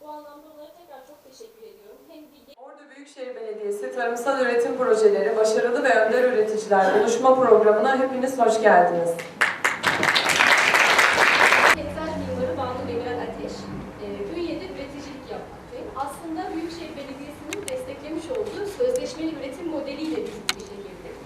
Bu anlamda onlara tekrar çok teşekkür ediyorum. Hem bilgi Ordu Büyükşehir Belediyesi Tarımsal Üretim Projeleri Başarılı ve Önder Üreticiler Buluşma Programı'na hepiniz hoş geldiniz. Peyzaj mimarı Banu Demirel Ateş. E, Bünye'de üreticilik yapmaktayım. Aslında Büyükşehir Belediyesi'nin desteklemiş olduğu sözleşmeli üretim modeliyle biz bu işe girdik.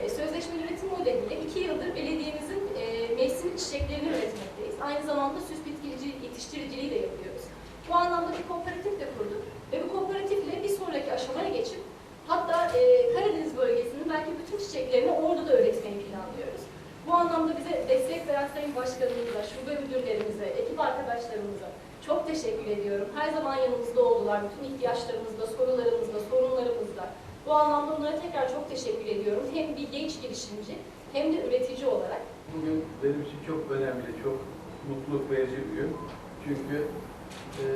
E, sözleşmeli üretim modeliyle iki yıldır belediyemizin e, mevsim çiçeklerini üretmekteyiz. Aynı zamanda süs bitkiciliği, yetiştiriciliği de yapıyoruz. Bu anlamda bir kooperatif de kurduk ve bu kooperatifle bir sonraki aşamaya geçip hatta e, Karadeniz bölgesinin belki bütün çiçeklerini orada da üretmeyi planlıyoruz. Bu anlamda bize destek veren Sayın Başkanımıza, şube müdürlerimize, ekip arkadaşlarımıza çok teşekkür ediyorum. Her zaman yanımızda oldular. Bütün ihtiyaçlarımızda, sorularımızda, sorunlarımızda. Bu anlamda onlara tekrar çok teşekkür ediyorum. Hem bir genç girişimci hem de üretici olarak. Bugün benim için çok önemli, çok mutluluk verici bir gün. Çünkü e,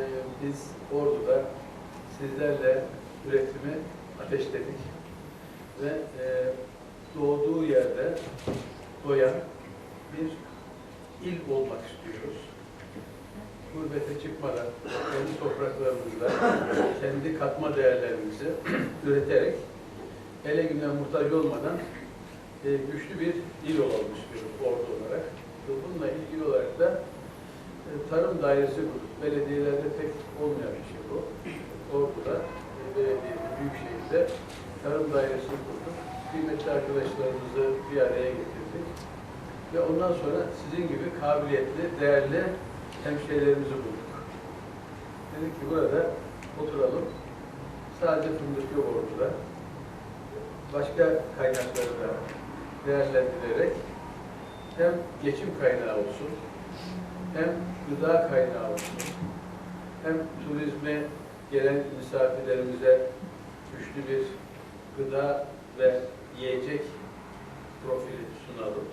biz Ordu'da sizlerle üretimi ateşledik ve e, doğduğu yerde doyan bir il olmak istiyoruz. Gurbete çıkmadan kendi topraklarımızda kendi katma değerlerimizi üreterek ele güne muhtaç olmadan e, güçlü bir il olalım istiyoruz ordu olarak. Bununla ilgili olarak da e, tarım dairesi kurduk. Belediyelerde pek olmayan bir şey bu. Ordu'da, e, belediye, büyükşehirde tarım dairesi kurduk. Kıymetli arkadaşlarımızı bir araya getirdik. Ve ondan sonra sizin gibi kabiliyetli, değerli hemşehrilerimizi bulduk. Dedik ki burada oturalım. Sadece fındık yok orduda. Başka kaynakları da değerlendirerek hem geçim kaynağı olsun, hem gıda kaynağı olsun, hem turizme gelen misafirlerimize güçlü bir gıda ve yiyecek profili sunalım.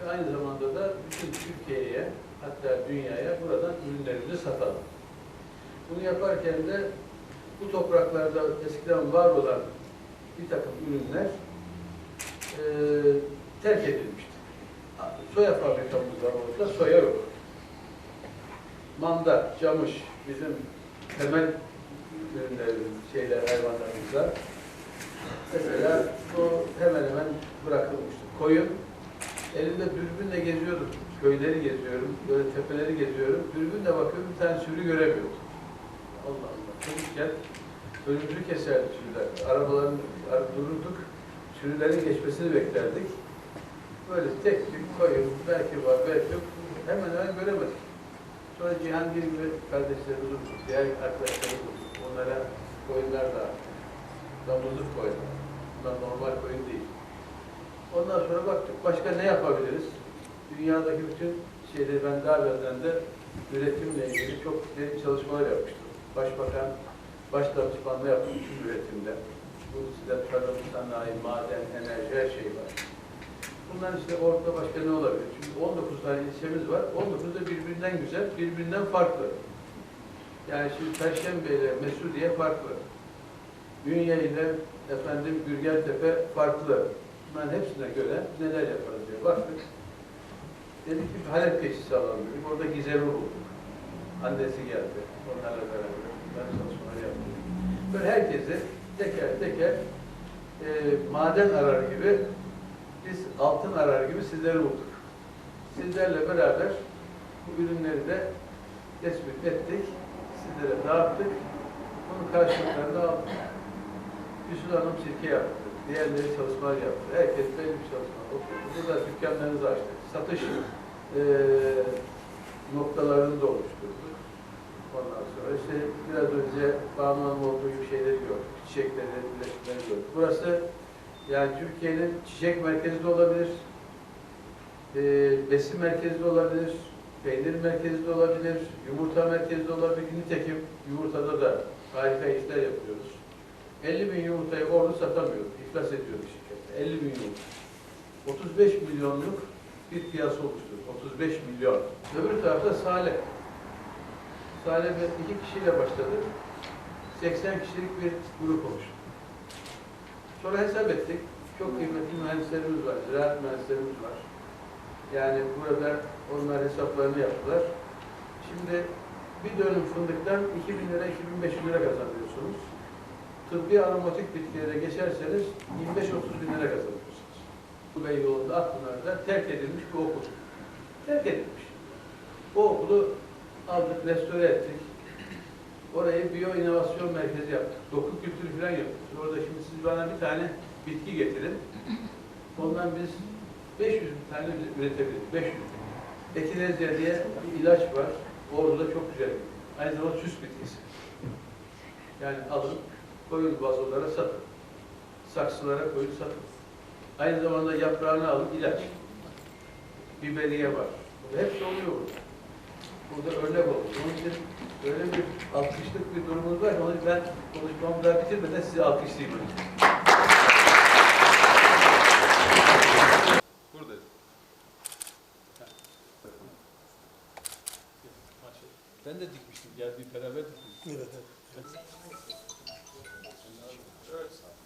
Ve aynı zamanda da bütün Türkiye'ye hatta dünyaya buradan ürünlerimizi satalım. Bunu yaparken de bu topraklarda eskiden var olan bir takım ürünler e, terk edilmişti. Soya fabrikamız var orada, soya yok. Manda, camış bizim temel ürünlerimiz, şeyler, hayvanlarımızda. Mesela o hemen hemen bırakılmıştı. Koyun, elimde dürbünle geziyordum. Köyleri geziyorum, böyle tepeleri geziyorum. Dürbünle bakıyorum, bir tane sürü göremiyorum. Allah Allah. Çocukken önümüzü keserdi sürüler. Arabaların ar- dururduk, sürülerin geçmesini beklerdik. Böyle tek tük koyun, belki var, belki yok. Hemen hemen göremedik. Sonra Cihangir gibi kardeşlerimiz bulduk, diğer arkadaşlarımız bulduk. Onlara koyunlar da damızlık koyunlar. Bunlar normal koyun değil. Ondan sonra baktık başka ne yapabiliriz? Dünyadaki bütün şeyleri ben daha evvelden de üretimle ilgili çok derin çalışmalar yapmıştım. Başbakan baş danışmanlığı yaptım tüm üretimde. Bu size tarım, sanayi, maden, enerji her şey var. Bunların işte orada başka ne olabilir? Çünkü 19 tane ilçemiz var. 19 da birbirinden güzel, birbirinden farklı. Yani şimdi Perşembe ile Mesudiye farklı. Ünye ile efendim Gürgentepe farklı. Bunların hepsine göre neler yaparız diye baktık. Dedik ki Halep geçişi alalım dedik. Orada Gizem'i bulduk. Annesi geldi. Onlarla beraber ben çalışmalar yaptık. Böyle herkesi teker teker e, maden arar gibi biz altın arar gibi sizleri bulduk. Sizlerle beraber bu ürünleri de tespit ettik. Sizlere dağıttık. Bunun karşılıklarını aldık. Yusuf Hanım sirke yaptı. Diğerleri çalışmalar yaptı. Herkes belli bir çalışma oturdu. Burada dükkanlarınızı açtık. Satış eee noktalarını da oluşturduk. Ondan sonra işte biraz önce Banu olduğu gibi şeyleri gördük. Çiçekleri, birleşimleri gördük. Burası yani Türkiye'nin çiçek merkezi de olabilir, eee besin merkezi de olabilir, peynir merkezi de olabilir, yumurta merkezi de olabilir. Nitekim yumurtada da harika işler yapıyoruz. 50 bin yumurtayı ordu satamıyordu. İflas ediyordu şirket. 50 bin yumurta. 35 milyonluk bir piyasa oluşturdu. 35 milyon. Öbür tarafta. Salih ve iki kişiyle başladık. 80 kişilik bir grup oluştu. Sonra hesap ettik. Çok kıymetli mühendislerimiz var, ziraat mühendislerimiz var. Yani burada onlar hesaplarını yaptılar. Şimdi bir dönüm fındıktan 2000 lira, 2500 lira kazanıyorsunuz. Tıbbi aromatik bitkilere geçerseniz 25-30 bin lira kazanıyorsunuz. Bu Bey yolunda Akpınar'da terk edilmiş bir okul. Terk edilmiş. O okulu aldık, restore ettik. Orayı biyo inovasyon merkezi yaptık. Doku kültürü falan yaptık. Orada şimdi siz bana bir tane bitki getirin. Ondan biz 500 tane üretebiliriz. 500. Ekinezya diye bir ilaç var. Orada çok güzel. Aynı zamanda süs bitkisi. Yani alın, koyun vazolara satın. Saksılara koyun satın. Aynı zamanda yaprağını alın, ilaç. Biberiye var. Hepsi oluyor burada. Burada örnek oldu. Onun için öyle bir alkışlık bir durumunuz var. Onun için ben konuşmamı daha bitirmeden sizi alkışlayayım. Ben de dikmiştim. Geldiği beraber dikmiştim. Evet, evet. Sure, it's not.